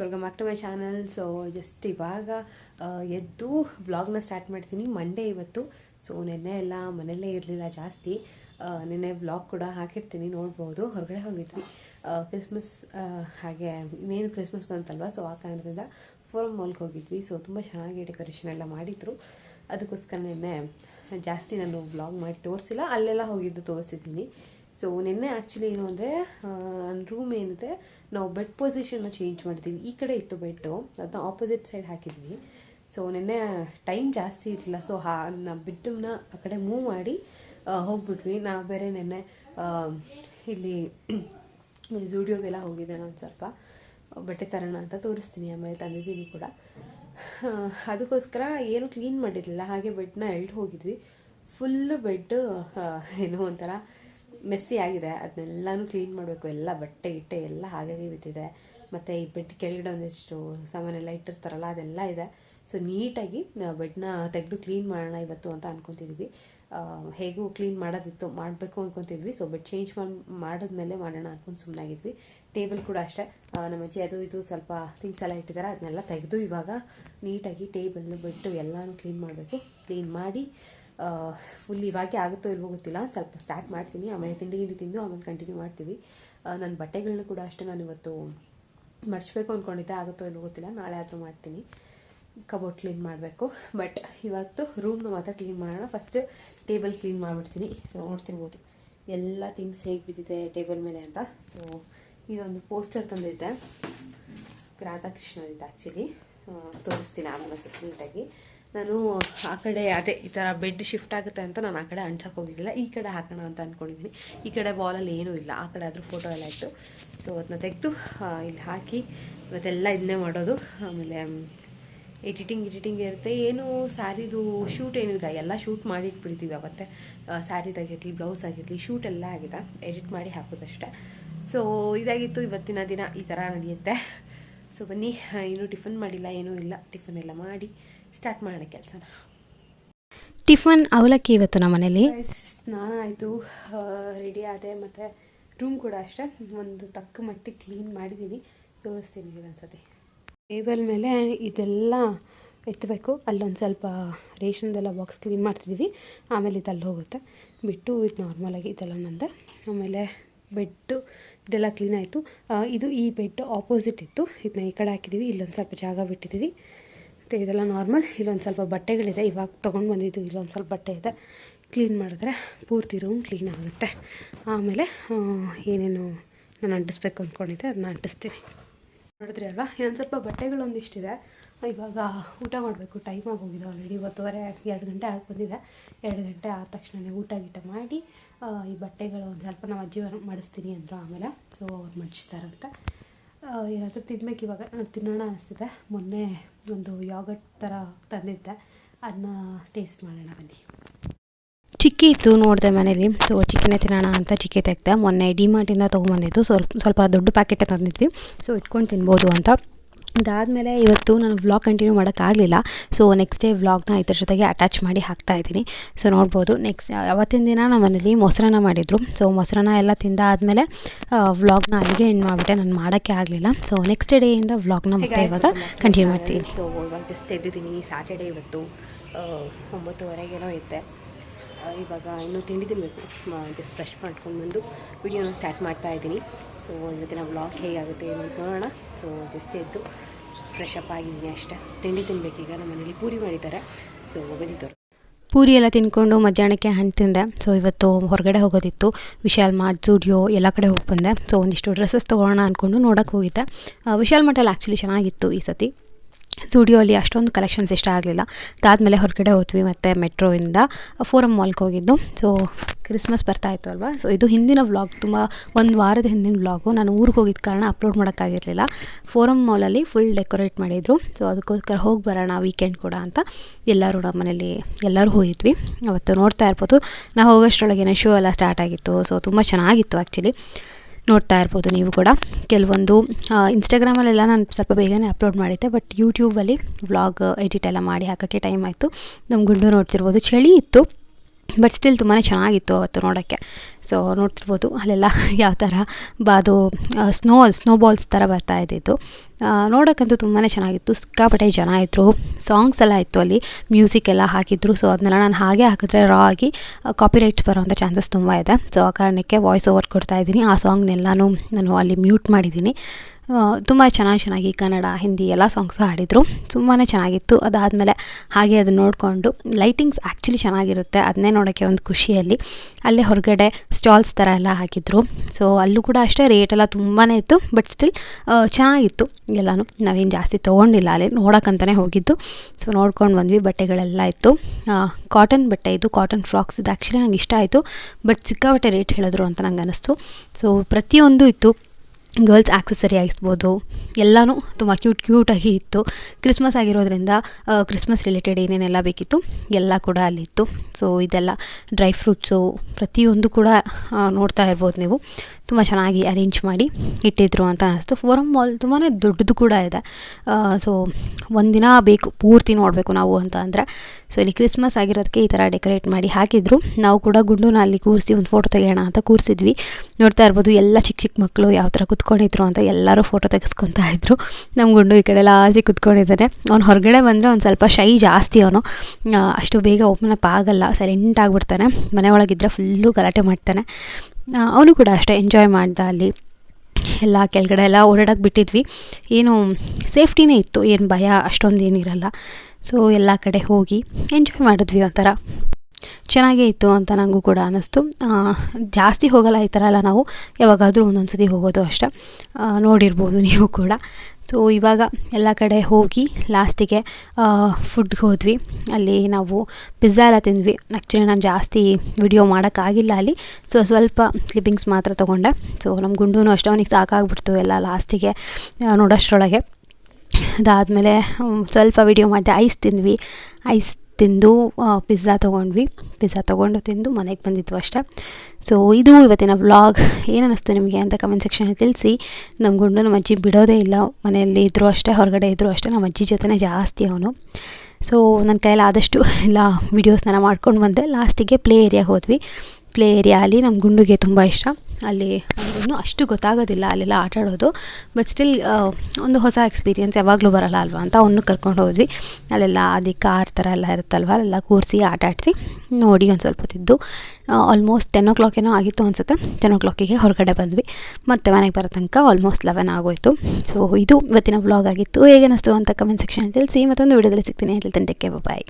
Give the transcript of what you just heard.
Welcome back to my channel so just ಇವಾಗ ಎದ್ದು ವ್ಲಾಗ್ನ ಸ್ಟಾರ್ಟ್ ಮಾಡ್ತೀನಿ. ಮಂಡೇ ಇವತ್ತು. ಸೊ ನಿನ್ನೆ ಎಲ್ಲ ಮನೆಯಲ್ಲೇ ಇರಲಿಲ್ಲ ಜಾಸ್ತಿ. ನಿನ್ನೆ ವ್ಲಾಗ್ ಕೂಡ ಹಾಕಿರ್ತೀನಿ, ನೋಡ್ಬೋದು. ಹೊರಗಡೆ ಹೋಗಿದ್ವಿ. ಕ್ರಿಸ್ಮಸ್ ಹಾಗೆ ಇನ್ನೇನು ಕ್ರಿಸ್ಮಸ್ ಬಂತಲ್ವ? ಸೊ ಆ ಕಾರಣದಿಂದ ಫೋರಮ್ ಮಾಲ್ಗೆ ಹೋಗಿದ್ವಿ. ಸೊ ತುಂಬ ಚೆನ್ನಾಗಿ ಡೆಕೋರೇಷನ್ ಎಲ್ಲ ಮಾಡಿದರು. ಅದಕ್ಕೋಸ್ಕರ ನಿನ್ನೆ ಜಾಸ್ತಿ ನಾನು ವ್ಲಾಗ್ ಮಾಡಿ ತೋರಿಸಿಲ್ಲ. ಅಲ್ಲೆಲ್ಲ ಹೋಗಿದ್ದು ತೋರಿಸಿದ್ದೀನಿ. ಸೊ ನಿನ್ನೆ ಆ್ಯಕ್ಚುಲಿ ಏನು ಅಂದರೆ ನನ್ನ ರೂಮ್ ಏನಿದೆ, ನಾವು ಬೆಡ್ ಪೊಸಿಷನ್ನ ಚೇಂಜ್ ಮಾಡಿದ್ದೀವಿ ಈ ಕಡೆ ಇತ್ತು ಬೆಡ್ಡು ಅದನ್ನ ಆಪೋಸಿಟ್ ಸೈಡ್ ಹಾಕಿದ್ವಿ. ಸೊ ನಿನ್ನೆ ಟೈಮ್ ಜಾಸ್ತಿ ಇರಲಿಲ್ಲ. ಸೊ ಹಾ, ನಾ ಬೆಡ್ಡನ್ನ ಆ ಕಡೆ ಮೂವ್ ಮಾಡಿ ಹೋಗ್ಬಿಟ್ವಿ. ನಾವು ಬೇರೆ ನಿನ್ನೆ ಇಲ್ಲಿ ಝೂಡಿಯೋಗೆಲ್ಲ ಹೋಗಿದ್ದೆ ನಾನು ಸ್ವಲ್ಪ. ಬಟ್ಟೆ ತರೋಣ ಅಂತ ತೋರಿಸ್ತೀನಿ ಆಮೇಲೆ ತಂದಿದ್ದೀನಿ ಕೂಡ. ಅದಕ್ಕೋಸ್ಕರ ಏನು ಕ್ಲೀನ್ ಮಾಡಿರಲಿಲ್ಲ. ಹಾಗೆ ಬೆಡ್ನ ಎಳ್ದು ಹೋಗಿದ್ವಿ. ಫುಲ್ಲು ಬೆಡ್ ಏನೋ ಒಂಥರ ಮೆಸ್ಸಿ ಆಗಿದೆ. ಅದನ್ನೆಲ್ಲನೂ ಕ್ಲೀನ್ ಮಾಡಬೇಕು. ಎಲ್ಲ ಬಟ್ಟೆ ಗಿಟ್ಟೆ ಎಲ್ಲ ಹಾಗಾಗಿ ಬಿದ್ದಿದೆ. ಮತ್ತು ಈ ಬೆಡ್ ಕೆಳಗಡೆ ಒಂದಿಷ್ಟು ಸಾಮಾನೆಲ್ಲ ಇಟ್ಟಿರ್ತಾರಲ್ಲ ಅದೆಲ್ಲ ಇದೆ. ಸೊ ನೀಟಾಗಿ ಬೆಡ್ನ ತೆಗೆದು ಕ್ಲೀನ್ ಮಾಡೋಣ ಇವತ್ತು ಅಂತ ಅನ್ಕೊತಿದ್ವಿ. ಆ, ಹೇಗೂ ಕ್ಲೀನ್ ಮಾಡೋದಿತ್ತು ಮಾಡಬೇಕು ಅನ್ಕೊತಿದ್ವಿ. ಸೊ ಬೆಡ್ ಚೇಂಜ್ ಮಾಡಿ ಮಾಡಿದ್ಮೇಲೆ ಮಾಡೋಣ ಅನ್ಕೊಂಡು ಸುಮ್ಮನಾಗಿದ್ವಿ ಟೇಬಲ್ ಕೂಡ ಅಷ್ಟೇ. ನಮ್ಮ ಅಜ್ಜಿ ಅದು ಇದು ಸ್ವಲ್ಪ ಥಿಂಗ್ಸ್ ಎಲ್ಲ ಇಟ್ಟಿದ್ದಾರೆ ಅದನ್ನೆಲ್ಲ ತೆಗೆದು ಇವಾಗ ನೀಟಾಗಿ ಟೇಬಲ್ ಬೆಡ್ಡು ಎಲ್ಲನೂ ಕ್ಲೀನ್ ಮಾಡಬೇಕು. ಕ್ಲೀನ್ ಮಾಡಿ ಫುಲ್ ಇವಾಗೆ ಆಗುತ್ತೋ ಇಲ್ವೋ ಗೊತ್ತಿಲ್ಲ. ಸ್ವಲ್ಪ ಸ್ಟಾರ್ಟ್ ಮಾಡ್ತೀನಿ. ಆಮೇಲೆ ತಿಂಡಿ ಗಿಂಡಿ ತಿಂದು ಆಮೇಲೆ ಕಂಟಿನ್ಯೂ ಮಾಡ್ತೀವಿ. ನನ್ನ ಬಟ್ಟೆಗಳನ್ನ ಕೂಡ ಅಷ್ಟೇ ನಾನು ಇವತ್ತು ಮಡಿಸ್ಬೇಕು ಅಂದ್ಕೊಂಡಿದ್ದೆ ಆಗುತ್ತೋ ಇಲ್ವೋ ಗೊತ್ತಿಲ್ಲ. ನಾಳೆ ಆದರೂ ಮಾಡ್ತೀನಿ. ಕಬೋರ್ಡ್ ಕ್ಲೀನ್ ಮಾಡಬೇಕು. ಬಟ್ ಇವತ್ತು ರೂಮ್ನ ಮಾತ್ರ ಕ್ಲೀನ್ ಮಾಡೋಣ. ಫಸ್ಟ್ ಟೇಬಲ್ ಕ್ಲೀನ್ ಮಾಡಿಬಿಡ್ತೀನಿ. ಸೊ ನೋಡ್ತಿರ್ಬೋದು. ಎಲ್ಲ ಥಿಂಗ್ಸ್ ಹೇಗೆ ಬಿದ್ದಿದೆ ಟೇಬಲ್ ಮೇಲೆ ಅಂತ. ಸೊ ಇದೊಂದು ಪೋಸ್ಟರ್ ತಂದಿದ್ದೆ. ರಾಧಾಕೃಷ್ಣನಿದೆ ಆ್ಯಕ್ಚುಲಿ ತೋರಿಸ್ತೀನಿ ಆಮೇಲೆ ಸ್ವಲ್ಪ ನೀಟಾಗಿ ನಾನು ಆ ಕಡೆ ಅದೇ ಈ ಥರ ಬೆಡ್ ಶಿಫ್ಟ್ ಆಗುತ್ತೆ ಅಂತ ನಾನು ಆ ಕಡೆ ಅಂಟ್ಸಕ್ಕೆ ಹೋಗಿದ್ದಿಲ್ಲ ಈ ಕಡೆ ಹಾಕೋಣ ಅಂತ ಅಂದ್ಕೊಂಡಿದ್ದೀನಿ ಈ ಕಡೆ ವಾಲಲ್ಲಿ ಏನೂ ಇಲ್ಲ. ಆ ಕಡೆ ಆದರೂ ಫೋಟೋ ಎಲ್ಲ ಇತ್ತು. ಸೊ ಅದನ್ನ ತೆಗೆದು ಇಲ್ಲಿ ಹಾಕಿ ಇವತ್ತೆಲ್ಲ ಇದನ್ನೇ ಮಾಡೋದು. ಆಮೇಲೆ ಎಡಿಟಿಂಗ್ ಎಡಿಟಿಂಗ್ ಇರುತ್ತೆ. ಏನು ಸ್ಯಾರಿದು ಶೂಟ್ ಏನಿಲ್ಲ ಎಲ್ಲ ಶೂಟ್ ಮಾಡಿ ಇಟ್ಬಿಡ್ತೀವಿ ಅವತ್ತೆ. ಸ್ಯಾರಿದಾಗಿರಲಿ ಬ್ಲೌಸ್ ಆಗಿರಲಿ ಶೂಟ್ ಎಲ್ಲ ಆಗಿದೆ. ಎಡಿಟ್ ಮಾಡಿ ಹಾಕೋದಷ್ಟೇ. ಸೊ ಇದಾಗಿತ್ತು. ಇವತ್ತಿನ ದಿನ ಈ ಥರ ನಡೆಯುತ್ತೆ. ಸೊ ಬನ್ನಿ. ಇನ್ನೂ ಟಿಫನ್ ಮಾಡಿಲ್ಲ, ಏನೂ ಇಲ್ಲ. ಟಿಫನ್ ಎಲ್ಲ ಮಾಡಿ. ಸ್ಟಾರ್ಟ್ ಮಾಡೋಣ ಕೆಲಸನ. ಟಿಫನ್ ಅವಲಕ್ಕಿ ಇವತ್ತು ನಮ್ಮ ಮನೇಲಿ. ಸ್ನಾನ ಆಯಿತು ರೆಡಿ ಆದೆ ಮತ್ತು ರೂಮ್ ಕೂಡ ಅಷ್ಟೇ. ಒಂದು ತಕ್ಕ ಮಟ್ಟಿಗೆ ಕ್ಲೀನ್ ಮಾಡಿದ್ದೀನಿ ತೋರಿಸ್ತೀನಿ ಒಂದ್ಸತಿ. ಟೇಬಲ್ ಮೇಲೆ ಇದೆಲ್ಲ ಎತ್ತಬೇಕು. ಅಲ್ಲೊಂದು ಸ್ವಲ್ಪ ರೇಷನ್ದೆಲ್ಲ ಬಾಕ್ಸ್ ಕ್ಲೀನ್ ಮಾಡ್ತಿದ್ದೀವಿ ಆಮೇಲೆ ಇದು ಅಲ್ಲಿ ಹೋಗುತ್ತೆ. ಬಿಟ್ಟು ಇದು ನಾರ್ಮಲಾಗಿ ಇದೆಲ್ಲ ನಂದೆ. ಆಮೇಲೆ ಬೆಡ್ಡು ಇದೆಲ್ಲ ಕ್ಲೀನ್ ಆಯಿತು. ಇದು ಈ ಬೆಡ್ ಆಪೋಸಿಟ್ ಇತ್ತು. ಇದನ್ನ ಈ ಕಡೆ ಹಾಕಿದ್ದೀವಿ ಇಲ್ಲೊಂದು ಸ್ವಲ್ಪ ಜಾಗ ಬಿಟ್ಟಿದ್ದೀವಿ ಮತ್ತು ಇದೆಲ್ಲ ನಾರ್ಮಲ್ ಇಲ್ಲೊಂದು ಸ್ವಲ್ಪ ಬಟ್ಟೆಗಳಿದೆ. ಇವಾಗ ತೊಗೊಂಡು ಬಂದಿದ್ದು ಇಲ್ಲೊಂದು ಸ್ವಲ್ಪ ಬಟ್ಟೆ ಇದೆ. ಕ್ಲೀನ್ ಮಾಡಿದ್ರೆ ಪೂರ್ತಿ ರೂಮ್ ಕ್ಲೀನ್ ಆಗುತ್ತೆ. ಆಮೇಲೆ ಏನೇನು ನಾನು ಅಂಟಿಸ್ಬೇಕು ಅಂದ್ಕೊಂಡಿದ್ದೆ ಅದನ್ನ ಅಂಟಿಸ್ತೀನಿ. ನೋಡಿದ್ರಿ ಅಲ್ವಾ? ಇನ್ನೊಂದು ಸ್ವಲ್ಪ ಬಟ್ಟೆಗಳು ಒಂದಿಷ್ಟಿದೆ ಇವಾಗ ಊಟ ಮಾಡಬೇಕು. ಟೈಮ್ ಆಗೋಗಿದೆ ಆಲ್ರೆಡಿ ಒತ್ತುವರೆ ಎರಡು ಗಂಟೆ ಆಗಿ ಬಂದಿದೆ. ಎರಡು ಗಂಟೆ ಆದ ತಕ್ಷಣವೇ ಊಟ ಗೀಟ ಮಾಡಿ ಈ ಬಟ್ಟೆಗಳು ಒಂದು ಸ್ವಲ್ಪ ನಮ್ಮ ಅಜ್ಜಿ ಮಾಡಿಸ್ತೀನಿ ಅಂದರು ಆಮೇಲೆ. ಸೊ ಅವ್ರು ಮಡಿಸ್ತಾರಂತೆ. ಏನಾದರೂ ತಿನ್ಬೇಕು ಇವಾಗ. ನಾನು ತಿನ್ನೋಣ ಅನಿಸ್ತಿದೆ ಮೊನ್ನೆ ಒಂದು ಯೋಗಟ್ ಥರ ತಂದಿದ್ದೆ. ಅದನ್ನ ಟೇಸ್ಟ್ ಮಾಡೋಣ ಬನ್ನಿ. ಚಿಕ್ಕಿ ಇತ್ತು ನೋಡಿದೆ ಮನೇಲಿ. ಸೊ ಚಿಕ್ಕಿನೇ ತಿನ್ನೋಣ ಅಂತ ಚಿಕ್ಕಿ ತೆಗ್ದೆ. ಮೊನ್ನೆ ಡಿಮಾರ್ಟಿಂದ ತೊಗೊಂಬಂದಿದ್ದು. ಸ್ವಲ್ಪ ಸ್ವಲ್ಪ ದೊಡ್ಡ ಪ್ಯಾಕೆಟ್ ತಂದಿದ್ವಿ. ಸೊ ಇಟ್ಕೊಂಡು ತಿನ್ಬೋದು ಅಂತ. ಅದಾದಮೇಲೆ ಇವತ್ತು ನಾನು ವ್ಲಾಗ್ ಕಂಟಿನ್ಯೂ ಮಾಡೋಕ್ಕಾಗಲಿಲ್ಲ. ಸೊ ನೆಕ್ಸ್ಟ್ ಡೇ ವ್ಲಾಗ್ನ ಇದ್ರ ಜೊತೆಗೆ ಅಟ್ಯಾಚ್ ಮಾಡಿ ಹಾಕ್ತಾ ಇದ್ದೀನಿ. ಸೊ ನೋಡ್ಬೋದು. ನೆಕ್ಸ್ಟ್ ಅವತ್ತಿನ ದಿನ ನಮ್ಮ ಮನೇಲಿ ಮೊಸರನ್ನ ಮಾಡಿದರು. ಸೊ ಮೊಸರನ್ನ ಎಲ್ಲ ತಿಂದಾದಮೇಲೆ ವ್ಲಾಗ್ನ ಅಲ್ಲಿಗೆ ಎಂಡ್ ಮಾಡಿಬಿಟ್ಟೆ. ನಾನು ಮಾಡೋಕ್ಕೆ ಆಗಲಿಲ್ಲ. ಸೊ ನೆಕ್ಸ್ಟ್ ಡೇಯಿಂದ ವ್ಲಾಗ್ನ ಮತ್ತೆ ಇವಾಗ ಕಂಟಿನ್ಯೂ ಮಾಡ್ತೀನಿ. ಸೊ ಇವಾಗ ಜಸ್ಟ್ ಎದ್ದಿದ್ದೀನಿ. ಸ್ಯಾಟರ್ಡೇ ಇವತ್ತು ಒಂಬತ್ತುವರೆಗೇನೋ ಇರುತ್ತೆ ಇವಾಗ ಇನ್ನೂ ತಿಂಡಿ ತಿನ್ನಬೇಕು ಜಸ್ಟ್ ಫ್ರೆಶ್ ಮಾಡ್ಕೊಂಡು ಬಂದು ವಿಡಿಯೋನ ಸ್ಟಾರ್ಟ್ ಮಾಡ್ತಾ ಇದ್ದೀನಿ. ಸೊ ಇವತ್ತಿನ ಬ್ಲಾಗ್ ಹೇಗಾಗುತ್ತೆ ಏನು ಅಂತ ನೋಡೋಣ. ಸೊ ಜಸ್ಟ್ ಎದ್ದು ಫ್ರೆಶ್ ಅಪ್ ಆಗಿದ್ದೀನಿ ಅಷ್ಟೇ. ತಿಂಡಿ ತಿನ್ನಬೇಕೀಗ ನಮ್ಮ ಮನೇಲಿ ಪೂರಿ ಮಾಡಿದ್ದಾರೆ. ಸೊ ಬಂದಿದ್ದವರು ಪೂರಿ ಎಲ್ಲ ತಿನ್ಕೊಂಡು ಮಧ್ಯಾಹ್ನಕ್ಕೆ ಹಣ್ಣು ತಿಂದೆ. ಸೊ ಇವತ್ತು ಹೊರಗಡೆ ಹೋಗೋದಿತ್ತು. ವಿಶಾಲ್ ಮಾರ್ಟ್ ಸ್ಟುಡಿಯೋ ಎಲ್ಲ ಕಡೆ ಹೋಗಿ ಬಂದೆ. ಸೊ ಒಂದಿಷ್ಟು ಡ್ರೆಸ್ಸಸ್ ತೊಗೊಳೋಣ ಅಂದ್ಕೊಂಡು ನೋಡೋಕೆ ಹೋಗಿದ್ದೆ. ವಿಶಾಲ್ ಮಾರ್ಟಲ್ಲಿ ಆ್ಯಕ್ಚುಲಿ ಚೆನ್ನಾಗಿತ್ತು ಈ ಸತಿ. ಜೂಡಿಯೋಲಿ ಅಷ್ಟೊಂದು ಕಲೆಕ್ಷನ್ಸ್ ಇಷ್ಟ ಆಗಲಿಲ್ಲ. ಅದಾದಮೇಲೆ ಹೊರಗಡೆ ಹೋದ್ವಿ ಮತ್ತು ಮೆಟ್ರೋಯಿಂದ ಫೋರಮ್ ಮಾಲ್ಗೆ ಹೋಗಿದ್ದು. ಸೊ ಕ್ರಿಸ್ಮಸ್ ಬರ್ತಾ ಇತ್ತು ಅಲ್ವಾ? ಸೊ ಇದು ಹಿಂದಿನ ವ್ಲಾಗ್ ತುಂಬ ಒಂದು ವಾರದ ಹಿಂದಿನ ವ್ಲಾಗು ನಾನು ಊರಿಗೆ ಹೋಗಿದ್ದ ಕಾರಣ ಅಪ್ಲೋಡ್ ಮಾಡೋಕ್ಕಾಗಿರಲಿಲ್ಲ. ಫೋರಮ್ ಮಾಲಲ್ಲಿ ಫುಲ್ ಡೆಕೋರೇಟ್ ಮಾಡಿದರು. ಸೊ ಅದಕ್ಕೋಸ್ಕರ ಹೋಗಿ ಬರೋಣ ವೀಕೆಂಡ್ ಕೂಡ ಅಂತ ಎಲ್ಲರೂ ನಮ್ಮ ಮನೇಲಿ ಎಲ್ಲರೂ ಹೋಗಿದ್ವಿ. ಅವತ್ತು ನೋಡ್ತಾ ಇರ್ಬೋದು. ನಾವು ಹೋಗೋಷ್ಟರೊಳಗೇನೆ ಶೋ ಎಲ್ಲ ಸ್ಟಾರ್ಟ್ ಆಗಿತ್ತು. ಸೊ ತುಂಬ ಚೆನ್ನಾಗಿತ್ತು ಆ್ಯಕ್ಚುಲಿ ನೋಡ್ತಾ ಇರ್ಬೋದು ನೀವು ಕೂಡ. ಕೆಲವೊಂದು ಇನ್ಸ್ಟಾಗ್ರಾಮಲ್ಲೆಲ್ಲ ನಾನು ಸ್ವಲ್ಪ ಬೇಗನೆ ಅಪ್ಲೋಡ್ ಮಾಡಿದ್ದೆ ಬಟ್ ಯೂಟ್ಯೂಬಲ್ಲಿ ವ್ಲಾಗ್ ಎಡಿಟ್ ಎಲ್ಲ ಮಾಡಿ ಹಾಕೋಕ್ಕೆ ಟೈಮ್ ಆಯಿತು. ನಮ್ಮ ಗುಂಡು ನೋಡ್ತಿರ್ಬೋದು, ಚಳಿ ಇತ್ತು ಬಟ್ ಸ್ಟಿಲ್ ತುಂಬಾ ಚೆನ್ನಾಗಿತ್ತು ಅವತ್ತು ನೋಡೋಕ್ಕೆ. ಸೊ ನೋಡ್ತಿರ್ಬೋದು, ಅಲ್ಲೆಲ್ಲ ಯಾವ ಥರ ಬಾದು ಸ್ನೋ ಸ್ನೋ ಬಾಲ್ಸ್ ಥರ ಬರ್ತಾ ಇದ್ದಿತ್ತು ನೋಡೋಕ್ಕಂತೂ ತುಂಬಾ ಚೆನ್ನಾಗಿತ್ತು. ಸಿಕ್ಕಾಪಟ್ಟೆ ಜನ ಇದ್ದರು ಸಾಂಗ್ಸ್ ಎಲ್ಲ ಇತ್ತು ಅಲ್ಲಿ. ಮ್ಯೂಸಿಕ್ ಎಲ್ಲ ಹಾಕಿದ್ರು. ಸೊ ಅದನ್ನೆಲ್ಲ ನಾನು ಹಾಗೆ ಹಾಕಿದ್ರೆ ರಾ ಆಗಿ ಕಾಪಿರೈಟ್ಸ್ ಬರೋವಂಥ ಚಾನ್ಸಸ್ ತುಂಬ ಇದೆ. ಸೊ ಆ ಕಾರಣಕ್ಕೆ ವಾಯ್ಸ್ ಓವರ್ ಕೊಡ್ತಾ ಇದ್ದೀನಿ. ಆ ಸಾಂಗ್ನೆಲ್ಲನೂ ನಾನು ಅಲ್ಲಿ ಮ್ಯೂಟ್ ಮಾಡಿದ್ದೀನಿ. ತುಂಬ ಚೆನ್ನಾಗಿ ಚೆನ್ನಾಗಿ ಕನ್ನಡ, ಹಿಂದಿ ಎಲ್ಲ ಸಾಂಗ್ಸ್ ಹಾಡಿದರು. ತುಂಬಾ ಚೆನ್ನಾಗಿತ್ತು. ಅದಾದಮೇಲೆ ಹಾಗೆ ಅದನ್ನ ನೋಡಿಕೊಂಡು ಲೈಟಿಂಗ್ಸ್ ಆ್ಯಕ್ಚುಲಿ ಚೆನ್ನಾಗಿರುತ್ತೆ. ಅದನ್ನೇ ನೋಡೋಕ್ಕೆ ಒಂದು ಖುಷಿಯಲ್ಲಿ. ಅಲ್ಲೇ ಹೊರಗಡೆ ಸ್ಟಾಲ್ಸ್ ಥರ ಎಲ್ಲ ಹಾಕಿದ್ರು. ಸೊ ಅಲ್ಲೂ ಕೂಡ ಅಷ್ಟೇ ರೇಟ್ ಎಲ್ಲ ತುಂಬಾ ಇತ್ತು ಬಟ್ ಸ್ಟಿಲ್ ಚೆನ್ನಾಗಿತ್ತು ಎಲ್ಲನೂ. ನಾವೇನು ಜಾಸ್ತಿ ತೊಗೊಂಡಿಲ್ಲ, ಅಲ್ಲಿ ನೋಡೋಕ್ಕಂತಲೇ ಹೋಗಿದ್ದು. ಸೊ ನೋಡ್ಕೊಂಡು ಬಂದ್ವಿ, ಬಟ್ಟೆಗಳೆಲ್ಲ ಇತ್ತು. ಕಾಟನ್ ಬಟ್ಟೆ ಇದು ಕಾಟನ್ ಫ್ರಾಕ್ಸ್ ಇದು ಆ್ಯಕ್ಚುಲಿ ನಂಗೆ ಇಷ್ಟ ಆಯಿತು ಬಟ್ ಸಿಕ್ಕಾಬಟ್ಟೆ ರೇಟ್ ಹೇಳಿದ್ರು ಅಂತ ನಂಗೆ ಅನ್ನಿಸ್ತು ಸೊ ಪ್ರತಿಯೊಂದು ಇತ್ತು. ಗರ್ಲ್ಸ್ ಆಕ್ಸೆಸರಿ ಆಗಿಸ್ಬೋದು ಎಲ್ಲನೂ ತುಂಬ ಕ್ಯೂಟ್ ಕ್ಯೂಟಾಗಿ ಇತ್ತು. ಕ್ರಿಸ್ಮಸ್ ಆಗಿರೋದ್ರಿಂದ ಕ್ರಿಸ್ಮಸ್ ರಿಲೇಟೆಡ್ ಏನೇನೆಲ್ಲ ಬೇಕಿತ್ತು, ಎಲ್ಲ ಕೂಡ ಅಲ್ಲಿತ್ತು. ಸೊ ಇದೆಲ್ಲ ಡ್ರೈ ಫ್ರೂಟ್ಸು ಪ್ರತಿಯೊಂದು ಕೂಡ ನೋಡ್ತಾ ಇರ್ಬೋದು ನೀವು. ತುಂಬ ಚೆನ್ನಾಗಿ ಅರೇಂಜ್ ಮಾಡಿ ಇಟ್ಟಿದ್ರು ಅಂತ ಅನಿಸ್ತು. ಫೋರಮ್ ಮಾಲ್ ತುಂಬಾ ದೊಡ್ಡದು ಕೂಡ ಇದೆ. ಸೊ ಒಂದಿನ ಬೇಕು, ಪೂರ್ತಿ ನೋಡಬೇಕು ನಾವು ಅಂತ ಅಂದರೆ. ಸೊ ಇಲ್ಲಿ ಕ್ರಿಸ್ಮಸ್ ಆಗಿರೋದಕ್ಕೆ ಈ ಥರ ಡೆಕೋರೇಟ್ ಮಾಡಿ ಹಾಕಿದ್ರು. ನಾವು ಕೂಡ ಗುಂಡೂನ ಅಲ್ಲಿ ಕೂರಿಸಿ ಒಂದು ಫೋಟೋ ತೆಗೆಯೋಣ ಅಂತ ಕೂರಿಸಿದ್ವಿ. ನೋಡ್ತಾ ಇರ್ಬೋದು ಎಲ್ಲ ಚಿಕ್ಕ ಚಿಕ್ಕ ಮಕ್ಕಳು ಯಾವ ಥರ ಕುತ್ಕೊಂಡಿದ್ರು ಅಂತ ಎಲ್ಲರೂ ಫೋಟೋ ತೆಗೆಸ್ಕೊತಾ ಇದ್ರು. ನಮ್ಮ ಗುಂಡು ಈ ಕಡೆ ಲಾಸಿ ಕುತ್ಕೊಂಡಿದ್ದಾನೆ. ಅವ್ನು ಹೊರಗಡೆ ಬಂದರೆ ಒಂದು ಸ್ವಲ್ಪ ಶೈ ಜಾಸ್ತಿ ಅವನು. ಅಷ್ಟು ಬೇಗ ಓಪನ್ ಅಪ್ ಆಗಲ್ಲ ಸೈಲೆಂಟ್ ಆಗಿಬಿಡ್ತಾನೆ ಮನೆ ಒಳಗಿದ್ರೆ ಫುಲ್ಲು ಗಲಾಟೆ ಮಾಡ್ತಾನೆ. ಅವನು ಕೂಡ ಅಷ್ಟೇ ಎಂಜಾಯ್ ಮಾಡ್ದ ಅಲ್ಲಿ. ಎಲ್ಲ ಕೆಳಗಡೆ ಎಲ್ಲ ಓಡಾಡೋಕೆ ಬಿಟ್ಟಿದ್ವಿ. ಏನು ಸೇಫ್ಟಿನೇ ಇತ್ತು, ಏನು ಭಯ, ಅಷ್ಟೊಂದು ಏನಿರಲ್ಲ. ಸೊ ಎಲ್ಲ ಕಡೆ ಹೋಗಿ ಎಂಜಾಯ್ ಮಾಡಿದ್ವಿ ಒಂಥರ. ಚೆನ್ನಾಗೇ ಇತ್ತು ಅಂತ ನನಗೂ ಕೂಡ ಅನ್ನಿಸ್ತು. ಜಾಸ್ತಿ ಹೋಗಲ್ಲ ಈ ಥರ ಎಲ್ಲ ನಾವು ಯಾವಾಗಾದರೂ ಒಂದೊಂದು ಸತಿ ಹೋಗೋದು ಅಷ್ಟೆ. ನೋಡಿರ್ಬೋದು ನೀವು ಕೂಡ. ಸೊ ಇವಾಗ ಎಲ್ಲ ಕಡೆ ಹೋಗಿ ಲಾಸ್ಟಿಗೆ ಫುಡ್ಗೆ ಹೋದ್ವಿ. ಅಲ್ಲಿ ನಾವು ಪಿಜ್ಜಾ ಎಲ್ಲ ತಿಂದ್ವಿ. ಆ್ಯಕ್ಚುಲಿ ನಾನು ಜಾಸ್ತಿ ವಿಡಿಯೋ ಮಾಡೋಕ್ಕಾಗಿಲ್ಲ ಅಲ್ಲಿ. ಸೊ ಸ್ವಲ್ಪ ಕ್ಲಿಪ್ಪಿಂಗ್ಸ್ ಮಾತ್ರ ತೊಗೊಂಡೆ. ಸೊ ನಮ್ಮ ಗುಂಡೂ ಅಷ್ಟೇ, ಅವನಿಗೆ ಸಾಕಾಗ್ಬಿಡ್ತು ಎಲ್ಲ ಲಾಸ್ಟಿಗೆ ನೋಡೋಷ್ಟರೊಳಗೆ. ಅದಾದಮೇಲೆ ಸ್ವಲ್ಪ ವಿಡಿಯೋ ಮಾಡಿದೆ, ಐಸ್ ತಿಂದ್ವಿ. ಐಸ್ ತಿಂದು ಪಿಜ್ಜಾ ತೊಗೊಂಡ್ವಿ. ಪಿಜ್ಜಾ ತೊಗೊಂಡು ತಿಂದು ಮನೆಗೆ ಬಂದಿತ್ತು ಅಷ್ಟೇ. ಸೊ ಇದು ಇವತ್ತಿನ ವ್ಲಾಗ್. ಏನು ನಿಮಗೆ ಅಂತ ಕಮೆಂಟ್ ಸೆಕ್ಷನಲ್ಲಿ ತಿಳಿಸಿ. ನಮ್ಮ ಗುಂಡು ನಮ್ಮ ಅಜ್ಜಿ ಬಿಡೋದೇ ಇಲ್ಲ. ಮನೆಯಲ್ಲಿ ಇದ್ದರೂ ಅಷ್ಟೇ, ಹೊರಗಡೆ ಇದ್ದರೂ ಅಷ್ಟೇ. ನಮ್ಮ ಅಜ್ಜಿ ಜೊತೆನೇ ಜಾಸ್ತಿ ಅವನು. ಸೊ ನನ್ನ ಕೈಯಲ್ಲಿ ಆದಷ್ಟು ಎಲ್ಲ ವೀಡಿಯೋಸ್ನೆಲ್ಲ ಮಾಡ್ಕೊಂಡು ಬಂದೆ. ಲಾಸ್ಟಿಗೆ ಪ್ಲೇ ಏರಿಯಾಗೆ ಹೋದ್ವಿ. ಪ್ಲೇ ಏರಿಯಾ ಅಲ್ಲಿ ನಮ್ಮ ಗುಂಡುಗೆ ತುಂಬ ಇಷ್ಟ. ಅಲ್ಲಿ ಇನ್ನೂ ಅಷ್ಟು ಗೊತ್ತಾಗೋದಿಲ್ಲ ಅಲ್ಲೆಲ್ಲ ಆಟ ಆಡೋದು. ಬಟ್ ಸ್ಟಿಲ್ ಒಂದು ಹೊಸ ಎಕ್ಸ್ಪೀರಿಯೆನ್ಸ್ ಯಾವಾಗಲೂ ಬರೋಲ್ಲ ಅಲ್ವಾ ಅಂತ ಅವನು ಕರ್ಕೊಂಡು ಹೋದ್ವಿ. ಅಲ್ಲೆಲ್ಲ ಅದೇ ಕಾರ್ ಥರ ಎಲ್ಲ ಇರುತ್ತಲ್ವ, ಅಲ್ಲೆಲ್ಲ ಕೂರಿಸಿ, ಆಟ ಆಡಿಸಿ ನೋಡಿ ಒಂದು ಸ್ವಲ್ಪ ಹೊತ್ತಿದ್ದು ಆಲ್ಮೋಸ್ಟ್ ಟೆನ್ ಓ ಕ್ಲಾಕ್ ಏನೋ ಆಗಿತ್ತು ಅನ್ಸುತ್ತೆ. ಟೆನ್ ಓ ಕ್ಲಾಕಿಗೆ ಹೊರಗಡೆ ಬಂದ್ವಿ. ಮತ್ತೆ ಮನೆಗೆ ಬರೋ ತನಕ ಆಲ್ಮೋಸ್ಟ್ ಲೆವೆನ್ ಆಗೋಯಿತು. ಸೊ ಇದು ಇವತ್ತಿನ ವ್ಲಾಗ್ ಆಗಿತ್ತು. ಹೇಗೆ ಅನ್ನಿಸ್ತು ಅಂತ ಕಮೆಂಟ್ ಸೆಕ್ಷನ್ ತಿಳಿಸಿ. ಮತ್ತೊಂದು ವಿಡಿಯೋದಲ್ಲಿ ಸಿಗ್ತೀನಿ. ಹೇಳ್ತೇನೆ ಟೆಕ್ಕೆ ಬಾಯ್